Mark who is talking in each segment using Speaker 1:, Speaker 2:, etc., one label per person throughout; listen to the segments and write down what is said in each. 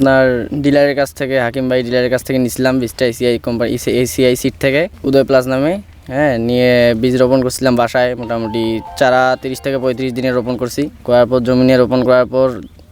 Speaker 1: আপনার ডিলারের কাছ থেকে, হাকিম ভাই ডিলারের কাছ থেকে নিছিলাম বীজটা এসিআই কোম্পানি এসিআই সিট থেকে, উদয় প্লাস নামে হ্যাঁ নিয়ে বীজ রোপণ করছিলাম বাসায়, মোটামুটি চারা তিরিশ থেকে পঁয়ত্রিশ দিনে রোপণ করছি। করার পর, জমি নিয়ে রোপণ করার পর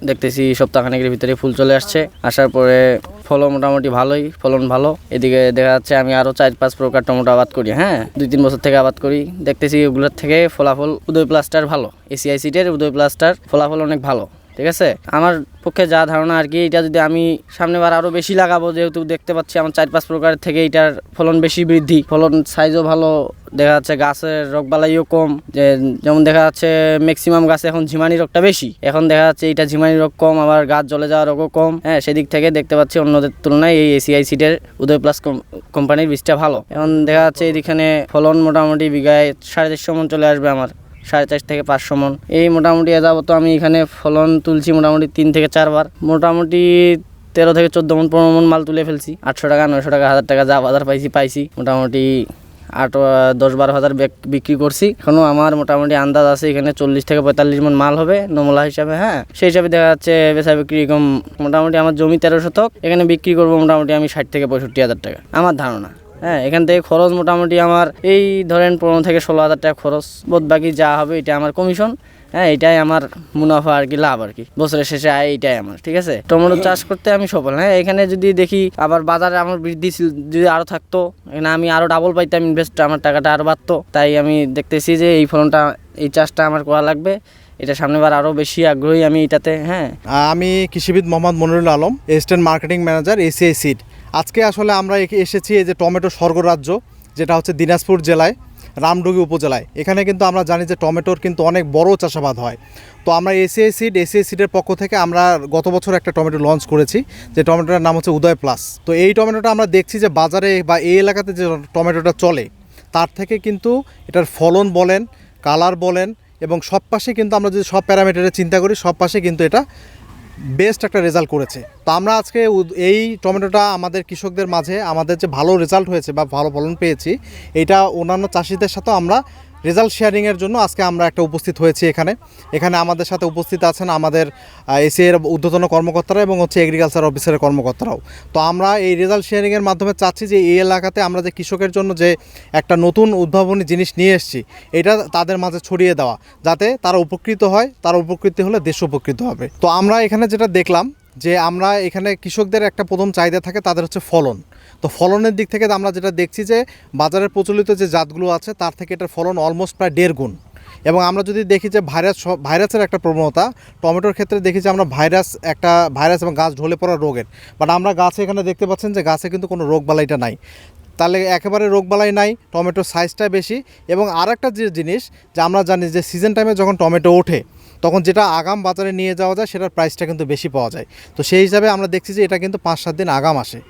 Speaker 1: দেখতেছি সপ্তাহখানেকের ভিতরে ফুল চলে আসছে। আসার পরে ফলও মোটামুটি ভালোই, ফলন ভালো। এদিকে দেখা যাচ্ছে আমি আরও চার পাঁচ প্রকার টমেটো আবাদ করি হ্যাঁ দুই তিন বছর থেকে আবাদ করি। দেখতেছি ওগুলোর থেকে ফলাফল উদয় প্লাস্টার ভালো। এসিআই সিটের উদয় প্লাস্টার ফলাফল অনেক ভালো। ঠিক আছে? আমার পক্ষে যা ধারণা আর কি, এটা যদি আমি সামনেবার আরও বেশি লাগাবো, যেহেতু দেখতে পাচ্ছি আমার চার পাঁচ প্রকার থেকে এটার ফলন বেশি বৃদ্ধি। ফলন সাইজও ভালো, দেখা যাচ্ছে গাছের রোগবালাইও কম, যে যেমন দেখা যাচ্ছে ম্যাক্সিমাম গাছে এখন ঝিমানি রোগটা বেশি। এখন দেখা যাচ্ছে এটা ঝিমানি রোগ কম, আবার গাছ জ্বলে যাওয়ার রোগও কম। হ্যাঁ সেদিক থেকে দেখতে পাচ্ছি অন্যদের তুলনায় এই এসিআই সিটের উদয় প্লাস কোম্পানির বীজটা ভালো। এখন দেখা যাচ্ছে এখানে ফলন মোটামুটি বিঘায় সাড়ে চারশো মন চলে আসবে আমার। সাড়ে চার থেকে পাঁচশো মন। এই মোটামুটি যাবত আমি এখানে ফলন তুলছি মোটামুটি তিন থেকে চারবার মোটামুটি তেরো থেকে চোদ্দ মন, পনেরো মন মাল তুলে ফেলছি। আটশো টাকা, নয়শো টাকা, হাজার টাকা যা বাজার পাইছি পাইছি। মোটামুটি আট দশ, বারো হাজার বেক- বিক্রি করছি। এখনও আমার মোটামুটি আন্দাজ আছে এখানে চল্লিশ থেকে পঁয়তাল্লিশ মন মাল হবে, নমলা হিসাবে হ্যাঁ? সেই হিসাবে দেখা যাচ্ছে বেচা বিক্রি কম মোটামুটি আমার জমি তেরো শতক। এখানে বিক্রি করব মোটামুটি আমি ষাট থেকে পঁয়ষট্টি হাজার টাকা। আমার ধারণা। হ্যাঁ এখান থেকে খরচ মোটামুটি আমার এই ধরেন পনেরো থেকে ষোলো হাজার টাকা খরচ। বোধ বাকি যা হবে এটা আমার কমিশন হ্যাঁ এটাই আমার মুনাফা আর কি, লাভ আর কি। বছরের শেষে আয়, এটাই আমার, ঠিক আছে? টমেটো চাষ করতে আমি সফল। হ্যাঁ এখানে যদি দেখি আবার বাজারে আমার বৃদ্ধি যদি আরও থাকতো, এখানে আমি আরও ডাবল পাইতাম ইনভেস্ট আমার টাকাটা আরও বাড়তো। তাই আমি দেখতেছি যে এই ফলনটা, এই চাষটা আমার করা লাগবে। এটা সামনেবার আরও বেশি আগ্রহী আমি এটাতে হ্যাঁ।
Speaker 2: আমি কৃষিবিদ Mohammad Monirul Alam assistant marketing manager ACI seed আজকে আসলে আমরা এসেছি এই যে টমেটো স্বর্গরাজ্য, যেটা হচ্ছে দিনাজপুর জেলায়, রামডুগি উপজেলায়। এখানে কিন্তু আমরা জানি যে টমেটোর কিন্তু অনেক বড় চাষাবাদ হয়। তো আমরা এসিআই সিড এসিআই সিডের পক্ষ থেকে আমরা গত বছর একটা টমেটো লঞ্চ করেছি, যে টমেটোটার নাম হচ্ছে উদয় প্লাস। তো এই টমেটোটা আমরা দেখছি যে বাজারে বা এই এলাকাতে যে টমেটোটা চলে, তার থেকে কিন্তু এটার ফলন বলেন, কালার বলেন, এবং সব পাশে কিন্তু আমরা যদি সব প্যারামিটারে চিন্তা করি, সব পাশে কিন্তু এটা বেস্ট একটা রেজাল্ট করেছে। তো আমরা আজকে এই টমেটোটা আমাদের কৃষকদের মাঝে আমাদের যে ভালো রেজাল্ট হয়েছে বা ভালো ফলন পেয়েছি, এটা অন্যান্য চাষিদের সাথেও আমরা রেজাল্ট শেয়ারিংয়ের জন্য আজকে আমরা একটা উপস্থিত হয়েছি এখানে। এখানে আমাদের সাথে উপস্থিত আছেন আমাদের এসিএর ঊর্ধ্বতন কর্মকর্তারা এবং হচ্ছে এগ্রিকালচার অফিসারের কর্মকর্তারাও। তো আমরা এই রেজাল্ট শেয়ারিংয়ের মাধ্যমে চাচ্ছি যে এই এলাকাতে আমরা যে কৃষকের জন্য যে একটা নতুন উদ্ভাবনী জিনিস নিয়ে এসেছি, এটা তাদের মাঝে ছড়িয়ে দেওয়া, যাতে তারা উপকৃত হয়, তারা উপকৃত হলে দেশ উপকৃত হবে। তো আমরা এখানে যেটা দেখলাম যে আমরা এখানে কৃষকদের একটা প্রথম চাহিদা থাকে তাদের হচ্ছে ফলন। তো ফলনের দিক থেকে আমরা যেটা দেখছি যে বাজারের প্রচলিত যে জাতগুলো আছে, তার থেকে এটার ফলন অলমোস্ট প্রায় দেড় গুণ। এবং আমরা যদি দেখি যে ভাইরাস ভাইরাসের একটা প্রবণতা, টমেটোর ক্ষেত্রে দেখি যে আমরা ভাইরাস একটা ভাইরাস এবং গাছ ঢলে পড়া রোগের। বাট আমরা গাছে এখানে দেখতে পাচ্ছেন যে গাছে কিন্তু কোনো রোগ বালাইটা নাই। তাহলে একেবারে রোগবালাই নাই, টমেটোর সাইজটা বেশি। এবং আর একটা যে জিনিস যে আমরা জানি যে সিজন টাইমে যখন টমেটো ওঠে, তখন যেটা আগাম বাজারে নিয়ে যাওয়া যায়, সেটার প্রাইসটা কিন্তু বেশি পাওয়া যায়। তো সেই হিসাবে আমরা দেখছি যে এটা কিন্তু পাঁচ সাত দিন আগাম আসে।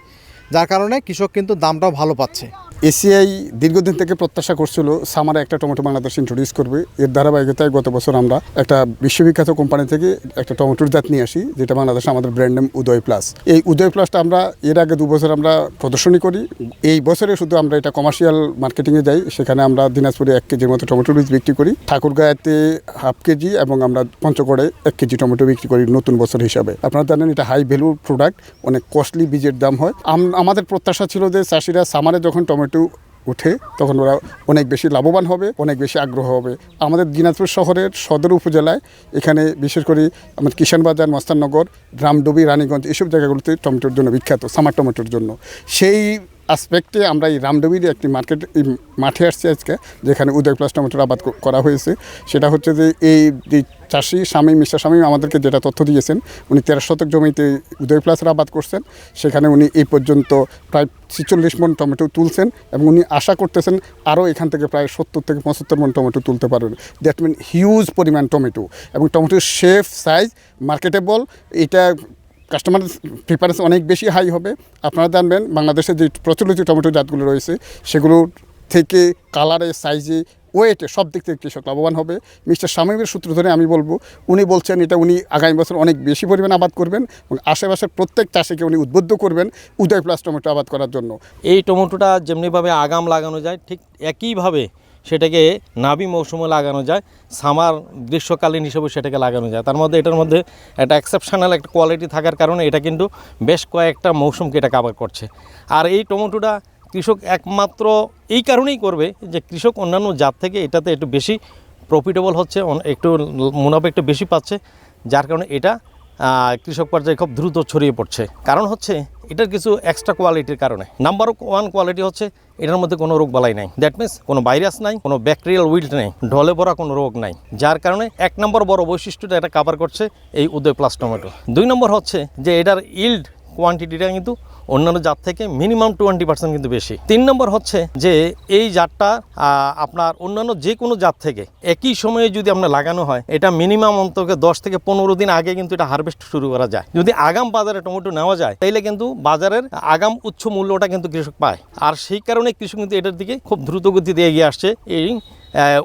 Speaker 2: যার কারণে কৃষক কিন্তু দামটাও ভালো পাচ্ছে।
Speaker 3: এসিআই দীর্ঘদিন থেকে প্রত্যাশা করছিল, সামারে একটা টমেটো বাংলাদেশ ইন্ট্রোডিউস করবে। এর ধারাবাহিকতায় গত বছর আমরা একটা বিশ্ববিখ্যাত কোম্পানি থেকে একটা টমেটোর জাত নিয়ে আসি, যেটা বাংলাদেশে আমাদের ব্র্যান্ড নেম উদয় প্লাস এই উদয় প্লাসটা আমরা, এর আগে দু বছর আমরা প্রদর্শনী করি। এই বছরে শুধু আমরা এটা কমার্শিয়াল মার্কেটিংয়ে যাই, সেখানে আমরা দিনাজপুরে এক কেজির মতো টমেটোর বীজ বিক্রি করি। ঠাকুরগাঁয়েতে হাফ কেজি এবং আমরা পঞ্চগড়ে এক কেজি টমেটো বিক্রি করি নতুন বছর হিসাবে। আপনারা জানেন এটা হাই ভ্যালু প্রোডাক্ট অনেক কস্টলি বীজের দাম হয়। আমাদের প্রত্যাশা ছিল যে চাষিরা সামারে যখন টমেটো উঠে, তখন ওরা অনেক বেশি লাভবান হবে, অনেক বেশি আগ্রহ হবে। আমাদের দিনাজপুর শহরের সদর উপজেলায় এখানে বিশেষ করে আমাদের কিষানবাজার মস্তাননগর, রামডুবি, রানীগঞ্জ, এসব জায়গাগুলোতে টমেটোর জন্য বিখ্যাত, সামার টমেটোর জন্য। সেই আসপেক্টে আমরা এই রামডুবির একটি মার্কেট এই মাঠে আসছি আজকে, যেখানে উদয় প্লাস টমেটোর আবাদ করা হয়েছে। সেটা হচ্ছে যে এই যে চাষি স্বামী, মিস্টার স্বামী আমাদেরকে যেটা তথ্য দিয়েছেন, উনি তেরো শতক জমিতে উদয় প্লাসের আবাদ করছেন। সেখানে উনি এই পর্যন্ত প্রায় ছিচল্লিশ মন টমেটো তুলছেন এবং উনি আশা করতেছেন আরও এখান থেকে প্রায় সত্তর থেকে পঁচাত্তর মন টমেটো তুলতে পারবেন। দ্যাট মিন হিউজ পরিমাণ টমেটো এবং টমেটোর শেফ সাইজ মার্কেটেবল এটা কাস্টমার প্রিফারেন্স অনেক বেশি হাই হবে। আপনারা জানবেন, বাংলাদেশে যে প্রচলিত টমেটো জাতগুলো রয়েছে, সেগুলো থেকে কালারে সাইজে ওয়েটে সব দিক থেকে কৃষক লাভবান হবে। মিস্টার শামীমের সূত্র ধরে আমি বলব, উনি বলছেন এটা উনি আগামী বছর অনেক বেশি পরিমাণ আবাদ করবেন এবং আশেপাশের প্রত্যেক চাষিকে উনি উদ্বুদ্ধ করবেন উদয় প্লাস টমেটো আবাদ করার জন্য।
Speaker 4: এই টমেটোটা যেমনিভাবে আগাম লাগানো যায়, ঠিক একইভাবে সেটাকে নাবি মৌসুমে লাগানো যায়, সামার গ্রীষ্মকালীন হিসেবে সেটাকে লাগানো যায়। তার মধ্যে এটার মধ্যে একটা এক্সেপশনাল একটা কোয়ালিটি থাকার কারণে এটা কিন্তু বেশ কয়েকটা মৌসুমকে এটা কাভার করছে। আর এই টমেটোটা কৃষক একমাত্র এই কারণেই করবে যে কৃষক অন্যান্য জাত থেকে এটাতে একটু বেশি প্রফিটেবল হচ্ছে একটু মুনাফা একটু বেশি পাচ্ছে, যার কারণে এটা কৃষক পর্যায়ে খুব দ্রুত ছড়িয়ে পড়ছে। কারণ হচ্ছে, এটার কিছু এক্সট্রা কোয়ালিটির কারণে। নাম্বার ওয়ান কোয়ালিটি হচ্ছে, এটার মধ্যে কোনো রোগ বালাই নাই। দ্যাট মিনস কোনো ভাইরাস নাই, কোনো ব্যাকটেরিয়াল উইল্ট নেই, ঢলে ভরা কোনো রোগ নাই। যার কারণে এক নম্বর বড় বৈশিষ্ট্যটা এটা কাভার করছে এই উদয় প্লাস টমেটো দুই নম্বর হচ্ছে যে এটার ইল্ড কোয়ান্টিটিটা কিন্তু অন্যান্য জাত থেকে মিনিমাম টোয়েন্টি পার্সেন্ট কিন্তু বেশি। তিন নম্বর হচ্ছে যে এই জাতটা আপনার অন্যান্য যে কোনো জাত থেকে একই সময়ে যদি আমরা লাগানো হয়, এটা মিনিমাম অন্তত দশ থেকে পনেরো দিন আগে কিন্তু এটা হারভেস্ট শুরু করা যায়। যদি আগাম বাজারে টমেটো নেওয়া যায়, তাইলে কিন্তু বাজারের আগাম উচ্চ মূল্যটা কিন্তু কৃষক পায়। আর সেই কারণে কৃষক কিন্তু এটার দিকে খুব দ্রুত গতিতে এগিয়ে আসছে এই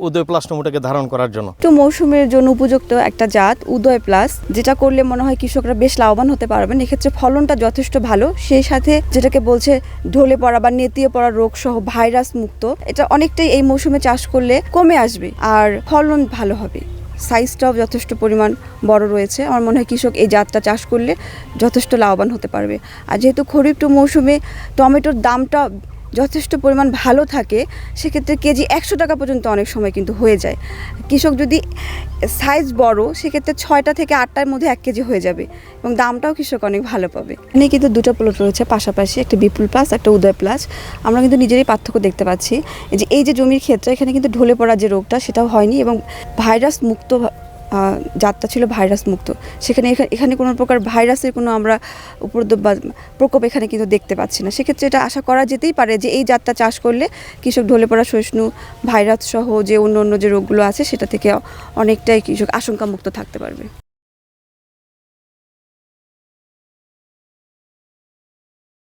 Speaker 4: উদয় প্লাস টমেটোকে ধারণ করার জন্য।
Speaker 5: তো মৌসুমের জন্য উপযুক্ত একটা জাত, উদয় প্লাস, যেটা করলে মনে হয় কৃষকরা বেশ লাভবান হতে পারবেন। এক্ষেত্রে ফলনটা যথেষ্ট ভালো, সেই সাথে যেটাকে বলছে ঢলে পড়া বা নেতিয়ে পড়া রোগ সহ ভাইরাস মুক্ত, এটা অনেকটাই এই মৌসুমে চাষ করলে কমে আসবে আর ফলন ভালো হবে। সাইজটাও যথেষ্ট পরিমাণ বড় রয়েছে। আমার মনে হয় কৃষক এই জাতটা চাষ করলে যথেষ্ট লাভবান হতে পারবে। আর যেহেতু খরিফ টু মৌসুমে টমেটোর দামটা যথেষ্ট পরিমাণ ভালো থাকে, সেক্ষেত্রে কেজি একশো টাকা পর্যন্ত অনেক সময় কিন্তু হয়ে যায়। কৃষক যদি সাইজ বড়, সেক্ষেত্রে ছয়টা থেকে আটটার মধ্যে এক কেজি হয়ে যাবে এবং দামটাও কৃষক অনেক ভালো পাবে। এখানে কিন্তু দুটো প্লট রয়েছে, পাশাপাশি একটা বিপুল প্লাস একটা উদয় প্লাস আমরা কিন্তু নিজেরই পার্থক্য দেখতে পাচ্ছি। যে, এই যে জমির ক্ষেত্রে এখানে কিন্তু ঢলে পড়া যে রোগটা, সেটাও হয়নি এবং ভাইরাস মুক্ত জাতটা ছিল ভাইরাস মুক্ত। সেখানে এখা- এখানে কোনো প্রকার ভাইরাসের কোনো আমরা উপদ্রব বা প্রকোপ এখানে কিন্তু দেখতে পাচ্ছি না। সেক্ষেত্রে এটা আশা করা যেতেই পারে যে এই যাত্রা চাষ করলে কৃষক ঢলে পড়া সহিষ্ণু ভাইরাস সহ যে অন্য অন্য যে রোগগুলো আছে সেটা থেকে অনেকটাই কৃষক আশঙ্কা মুক্ত থাকতে পারবে।